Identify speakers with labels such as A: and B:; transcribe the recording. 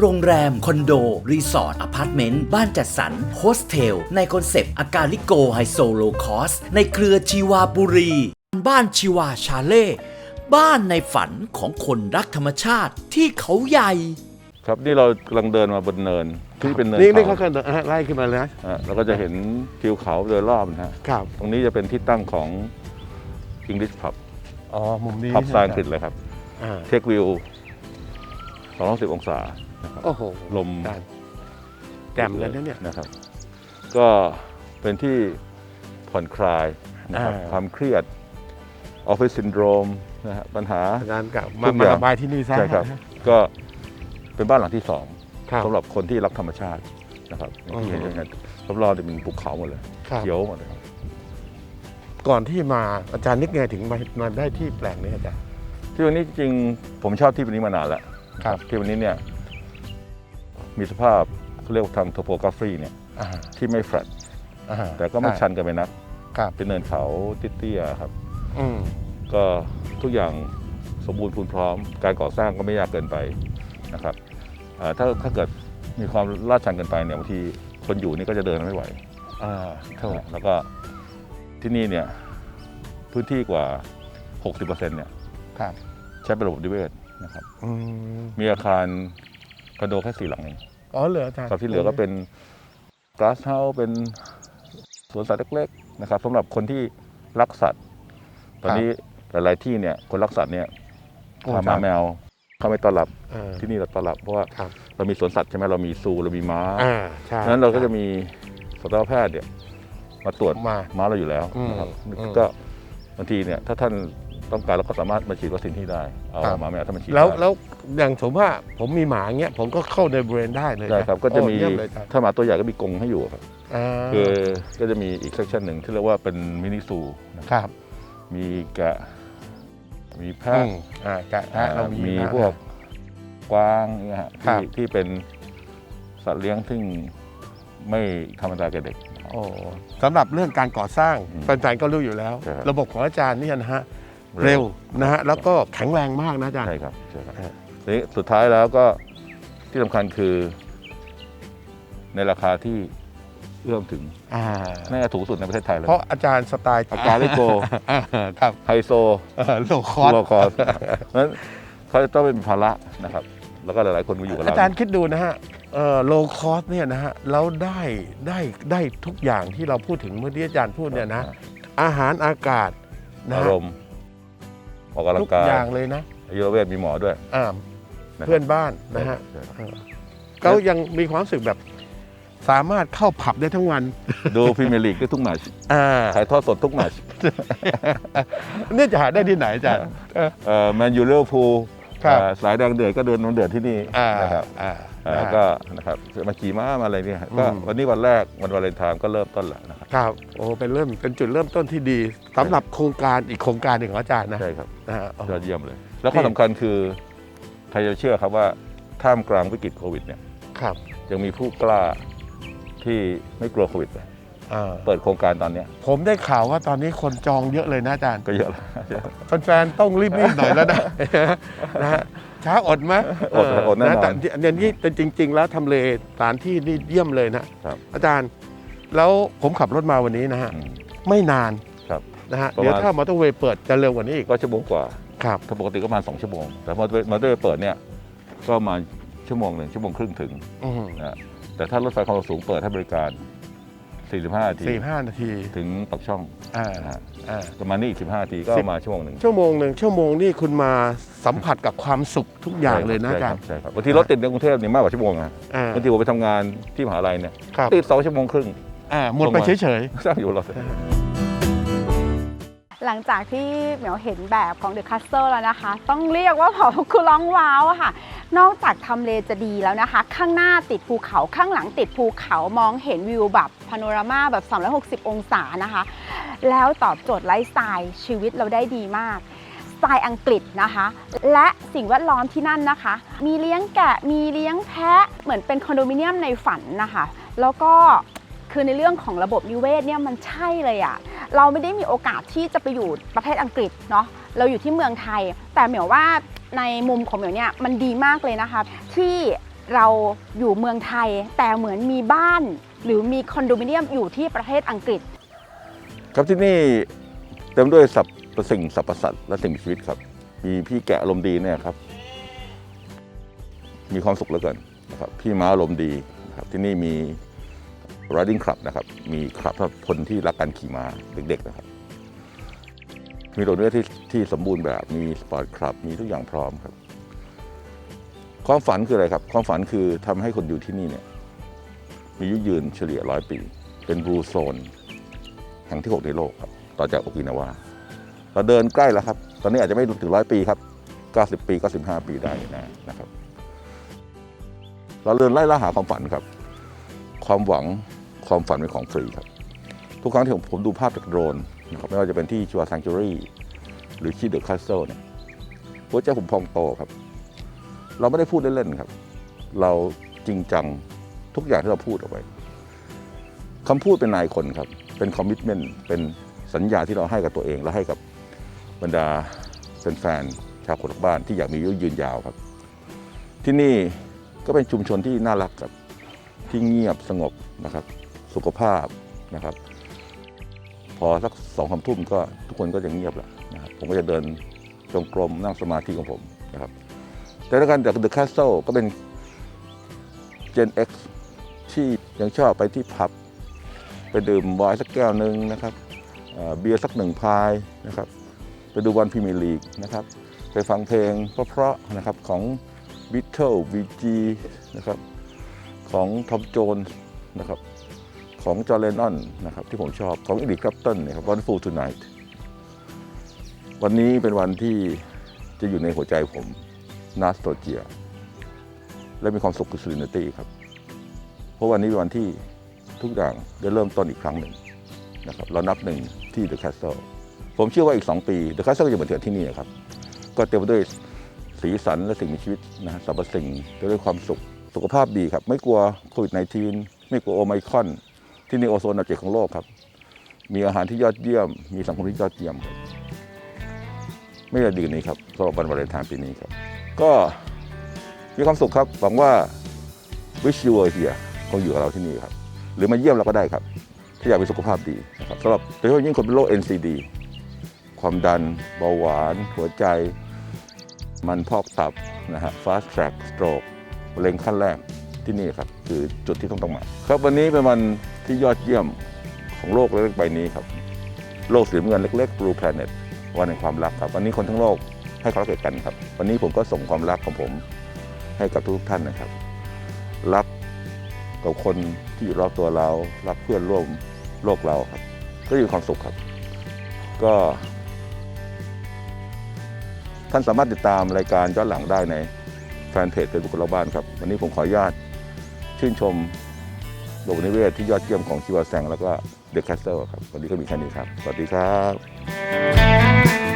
A: โรงแรม คอนโด รีสอร์ทอพาร์ตเมนต์ บ้านจัดสรรโฮสเทล ในคอนเซปต์ อากาลิโกไฮโซโลคอส ในเครือชีวาบุรี บ้านชีวาชาเล่ บ้านในฝันของคนรักธรรมชาติที่เขาใหญ่
B: ครับนี่เรากำลังเดินมาบนเนินที่เป็นเนิน
C: นี่นี่
B: เขา
C: เขาก็ไล่ขึ้นมาเลยนะ
B: อะเราก็จะเห็นทิวเขาโดยรอบนะฮะ
C: ครับ
B: ตรงนี้จะเป็นที่ตั้งของ English Pub
C: อ๋อมุมนี้
B: พับสายอังกฤษเลยครับ
C: อ่า
B: เทควิว 210 องศานะครับ
C: โอ้โห
B: ลม
C: จานแจ่มเลยนะเนี่ย
B: นะครับ ก็เป็นที่ผ่อนคลายนะครับ
C: อ่า
B: ความเครียดออฟฟิศซินโดรมนะฮะปัญหา
C: งานกับ
B: ทุ
C: มาก
B: อ
C: มา
B: ย่าง
C: ระบายที่นี่ซะ
B: ใช่ครับ ก็เป็นบ้านหลังที่สอง
C: ครับ
B: สำหรับคนที่รักธรรมชาตินะครับอย่างที่เห็น
C: อืม
B: อย่างนั้นรอบๆจะเป็นภูเขาหมดเลย
C: ครับ
B: เขียวหมดเลยครับ
C: ก่อนที่มาอาจารย์นึกไงถึงมามาได้ที่แปลงนี้อาจารย์
B: ที่วันนี้จริงๆผมชอบที่วันนี้มานานแล้ว
C: ครับ
B: ที่วันนี้เนี่ยมีสภาพเขาเรียกว่าทางโทโปกราฟีเนี่ย
C: อ่า
B: ที่ไม่แฟลต
C: อ่า
B: แต่ก็ไม่ชันเกันไปนัก
C: ครับ
B: เป็นเนินเขาเตี้ยๆครับ
C: อืม
B: ก็ทุกอย่างสมบูรณ์พูนพร้อม การก่อสร้างก็ไม่ยากเกินไปนะครับเอ่อถ้าถ้าเกิดมีความลาดชันเกินไปเนี่ยบางทีคนอยู่นี่ก็จะเดินไม่ไหว
C: อ่าถูก
B: นะแล้วก็ที่นี่เนี่ยพื้นที่กว่า 60%เนี่ย
C: ครับ
B: ใช้เป็นระบบนิเวศ นะครับ
C: อืม
B: มีอาคารคอนโดแค่สี่หลังเอง
C: อ๋อเหลืออาจารย์
B: ครับที่เหลือก็เป็นก a s สเฮาส์เป็นสวนสัตว์เล็กๆนะครับสำหรับคนที่รักสัตว์ ตอนนี้หลาย ๆ ที่เนี่ย คนรักสัตว์เนี่ย
C: โอ้
B: พาหมา
C: ครับ
B: แมวเขาไม่ต้อนรับ
C: เออ
B: ที่นี่เราต้อนรับเพราะว่า
C: ครับ
B: เรามีสวนสัตว์ใช่ไหมเรามีซูเรามีม้า
C: อ่าใช่
B: ดังนั้นเราก็จะมีสัตวแพทย์เนี่ยมาตรวจ
C: มา
B: ม้าเราอยู่แล้วนะครับ
C: อืมอืม
B: ก็บางทีเนี่ยถ้าท่าน ต้องการเราก็สามารถมาฉีดวัคซีนที่ได้ เอา
C: ครับ
B: หมาแมวท่านมาฉีด
C: แล้ว
B: ได้
C: แล้วอย่างสมมติว่าผมมีหมาเงี้ยผมก็เข้าในบริเวณได้เลย
B: ได้ครับก็จะมี
C: โอ้เยี่ยเลยอาจารย์
B: ถ้าหมาตัวใหญ่ก็มีกรงให้อยู่ครับ
C: อ่า
B: คือก็จะมีอีกเซกชันหนึ่งที่เรียกว่าเป็นมินิซูนะครับ
C: ครับ
B: มีแกะมี
C: อื
B: แพะ
C: มอ่าแกะแพะเรามี
B: มี
C: นะ
B: พวกกวางเนี่ยฮะ
C: ครั
B: ที่
C: บ
B: ที่เป็นสัตว์เลี้ยงซึ่งไม่ธรรมดาแก่เด็ก
C: โอ้สำหรับเรื่องการก่อสร้าง
B: อืม
C: แฟนๆก็รู้อยู่แล้ว
B: ใช่ครับ
C: ระบบของอาจารย์เนี่ยนะฮะ เร็วนะฮะแล้วก็แข็งแรงมากนะอาจารย์
B: ใช่ครับใช่ครับ
C: ฮะ
B: ทีนี้สุดท้ายแล้วก็ที่สำคัญคือ ในราคาที่เอื้อมถึง
C: อ่า
B: น่าจะถูกสุดในประเทศไทยเลย
C: เพราะอาจารย์สไตล์
B: อาการลิโก
C: อ่าครับ
B: ไฮโซ
C: โลคอส
B: โลคอสนั้นเขาจะต้องเป็นภาระนะครับ แล้วก็หลายๆคนมาอยู่กับ
C: อา
B: เรา
C: จารย์คิดดูนะฮะโลคอสเนี่ยนะฮะแล้วได้ได้ได้ทุกอย่างที่เราพูดถึงเมื่อที่อาจารย์พูดเนี่ยนะ อาหารอากาศนะ
B: อา
C: ฮะ
B: รมณ์ ออกกำลั
C: ทุ
B: ง
C: ก
B: กาย
C: อย่างเลยนะ
B: อายุรเวทมีหมอด้วย
C: อ่า
B: นะครับ
C: เพื่อนบ้านนะฮะ
B: ใช่ครับ
C: เออก็ยังมีความรู้สึกแบบ สามารถเข้าผับได้ทั้งวัน
B: ดูพรีเมียร์ลีกได้ทุกแมตช์
C: อ่า
B: ถ่ายทอดสดทุกแมตช์
C: เนี่ยจะหาได้ที่ไหนอาจารย์
B: แมนยูเลี้ยวพูล
C: ครับ
B: สายแดงเดือดก็เดินนนเดือดที่นี่
C: อ่า
B: นะครับ
C: อ่า
B: อ่า
C: นะฮะ
B: ก็นะครับมาขี่ม้ามาอะไรเนี่ยก็
C: อืม
B: วันนี้วันแรกวันวาเลนไทน์ก็เริ่มต้นแล้วนะครับ
C: ครับโอ้เป็นเริ่มเป็นจุดเริ่มต้นที่ดีสำหรับโครงการอีกโครงการหนึ่งของอาจารย์นะ
B: ใช่ครับ
C: นะฮะโอ้
B: ยอดเยี่ยมเลย แล้วข้อสำคัญคือใครจะเชื่อครับว่าท่ามกลางวิกฤตโควิดเนี่ย
C: ครับ
B: ยังมีผู้กล้าที่ไม่กลัวโควิดเลย
C: อ่า
B: เปิดโครงการตอนเนี้ย
C: ผมได้ข่าวว่าตอนนี้คนจองเยอะเลยนะอาจารย์
B: ก็เยอะแล้ว
C: แฟนๆต้องรีบๆหน่อยแล้วนะ นะฮะช้าอดไหม
B: อดอดแน่นอน
C: แต่อย่างนี้แต่จริง ๆ แล้วทำเลสถานที่นี่เยี่ยมเลยนะครับ อาจารย์ แล้วผมขับรถมาวันนี้นะฮะ
B: อืม
C: ไม่นาน
B: ครับ
C: นะฮะ
B: ประมาณ
C: เดี๋ยวถ้ามอเตอร์เวย์เปิดจะเร็วกว่านี้อีก
B: ก็ชั่วโมงกว่า
C: ครับ
B: ถ้าปกติก็ประมาณ2ชั่วโมง แต่พอมาด้วยเปิดเนี่ยก็ประมาณชั่วโมงหนึ่งชั่วโมงครึ่งถึง
C: อืม
B: นะแต่ถ้ารถไฟความเร็วสูงเปิดให้บริการ 45นาที
C: สี่ห้านาที
B: ถึงปักช่อง
C: อ่า
B: นะฮะ
C: อ่า
B: ประมาณนี้อีก15นาทีก็
C: สิบ
B: ประมาณชั่วโมงหนึ่ง
C: ชั่วโมงหนึ่งชั่วโมงนี่คุณมาสัมผัสกับความสุขทุกอย่างเลยนะอา
B: ใช่
C: จา
B: ค
C: ร
B: รับ
C: ย์
B: ใช่ครับบางทีรถติดในกรุงเทพเนี่ยมากกว่าชั่วโมงนะ
C: อ่า
B: บางทีผมไปทำงานที่มหาลัยเนี่ย
C: ครับ
B: ติดสองชั่วโมงครึ่ง
C: อ่าหมดไปเฉย
B: สร้างอยู่รอ
D: หลังจากที่เหมียวเห็นแบบของ The Castle แล้วนะคะ ต้องเรียกว่าแบบคือร้องว้าวค่ะ นอกจากทำเลจะดีแล้วนะคะ ข้างหน้าติดภูเขาข้างหลังติดภูเขามองเห็นวิวแบบพาโนรามาแบบ 360 องศานะคะ แล้วตอบโจทย์ไลฟ์สไตล์ชีวิตเราได้ดีมากสไตล์อังกฤษนะคะ และสิ่งแวดล้อมที่นั่นนะคะ มีเลี้ยงแกะมีเลี้ยงแพะเหมือนเป็นคอนโดมิเนียมในฝันนะคะ แล้วก็ คือในเรื่องของระบบนิเวศเนี่ยมันใช่เลยอะเราไม่ได้มีโอกาสที่จะไปอยู่ประเทศอังกฤษเนาะเราอยู่ที่เมืองไทย แต่เหมียวว่าในมุมของเหมียวเนี่ยมันดีมากเลยนะคะที่เราอยู่เมืองไทย แต่เหมือนมีบ้าน หรือมีคอนโดมิเนียมอยู่ที่ประเทศอังกฤษ
B: ครับที่นี่เต็มด้วยสรรพสิ่งสรรพสัตว์และสิ่งมีชีวิตครับ มีพี่แกะอารมณ์ดีเนี่ยครับ มีความสุขเหลือเกินนะครับพี่ม้าอารมณ์ดีนะครับที่นี่มี riding club นะครับ มีคลับสำหรับคนที่รักการขี่ม้าเด็กๆนะครับ มีโรงเรียนที่ที่สมบูรณ์แบบ มีสปอร์ตคลับ มีทุกอย่างพร้อมครับ ความฝันคืออะไรครับ ความฝันคือทำให้คนอยู่ที่นี่เนี่ย มีอายุยืนเฉลี่ยร้อยปี เป็นบลูโซนแห่งที่ 6 ในโลกครับ ต่อจากโอกินาวา เราเดินใกล้แล้วครับ ตอนนี้อาจจะไม่ถึงร้อยปีครับ 90 ปี 95 ปีได้นะนะครับ เราเดินไล่ล่าหาความฝันครับ ความหวัง ความฝันเป็นของฟรีครับ ทุกครั้งที่ผมผมดูภาพจากโดรนนะครับไม่ว่าจะเป็นที่ชัวซังจูรี่หรือที่เดอะคาสเซิลเนี่ยหัวใจผมพองโตครับ เราไม่ได้พูดเล่นๆครับ เราจริงจังทุกอย่างที่เราพูดออกไปคำพูดเป็นนายคนครับ เป็นคอมมิชเมนต์เป็นสัญญาที่เราให้กับตัวเอง และให้กับบรรดาแฟนๆชาวคนรักบ้านที่อยากมีอายุยืนยาวครับ ที่นี่ก็เป็นชุมชนที่น่ารักครับ ที่เงียบสงบนะครับ สุขภาพนะครับ พอสักสองสามทุ่มก็ทุกคนก็จะเงียบแล้วนะครับผมก็จะเดินจงกรมนั่งสมาธิของผมนะครับ แต่ละกันจาก The Castle ก็เป็น Gen X ที่ยังชอบไปที่ผับ ไปดื่มไวน์สักแก้วหนึ่งนะครับเอ่อเบียร์สักหนึ่งพายนะครับไปดูบอลพรีเมียร์ลีกนะครับไปฟังเพลงเพราะๆนะครับของบิทเทิลบีจีนะครับของทอมโจนนะครับ ของจอร์แดนนอนนะครับที่ผมชอบของอีดิครัปตันนะครับวันฟูทูไนท์วันนี้เป็นวันที่จะอยู่ในหัวใจผมนาสโตเจีย และมีความสุขกับซูรินตี้ครับ เพราะวันนี้เป็นวันที่ทุกอย่างได้เริ่มต้นอีกครั้งหนึ่งนะครับเรานับหนึ่งที่เดอะแคสเซิลผมเชื่อว่าอีก 2 ปีเดอะแคสเซิลก็จะเหมือนที่นี่นะครับ ก็เต็มไปด้วยสีสันและสิ่งมีชีวิตนะสรรพสิ่งเต็มไปด้วยความสุขสุขภาพดีครับ ไม่กลัวโควิด -19 ไม่กลัวโอไมคอน ที่นี่โอโซนอันดับเจ็ดของโลกครับ มีอาหารที่ยอดเยี่ยม มีสังคมที่ยอดเยี่ยมครับไม่ได้ดีกว่านี้ครับสำหรับวันวาเลนไทน์ปีนี้ครับ ก็มีความสุขครับหวังว่า wish you were here คงอยู่กับเราที่นี่ครับ หรือมาเยี่ยมเราก็ได้ครับ ถ้าอยากมีสุขภาพดีนะครับสำหรับโดยเฉพาะยิ่งคนเป็นโรค NCD ความดันเบาหวาน หัวใจ มันพอกตับนะฮะ fast track stroke มะเร็งขั้นแรก ที่นี่ครับคือจุดที่ต้องต้องมา ครับวันนี้เป็นวันที่ยอดเยี่ยมของโลกเล็กๆใบนี้ครับ โลกสีเงินเล็กๆ blue planet วันแห่งความรักครับ วันนี้คนทั้งโลกให้ความรักกันครับ วันนี้ผมก็ส่งความรักของผมให้กับทุกท่านนะครับ รักกับคนที่อยู่รอบตัวเรา รักเพื่อนร่วมโลกเราครับ ก็มีความสุขครับ ก็ ท่านสามารถติดตามรายการย้อนหลังได้ในแฟนเพจเฟซบุ๊กเราบ้านครับ วันนี้ผมขออนุญาต ชื่นชมโลกนิเวศที่ยอดเยี่ยมของชิวาแซงแล้วก็เดอะแคสเซิลครับวันนี้ก็มีแค่นี้ครับ สวัสดีครับ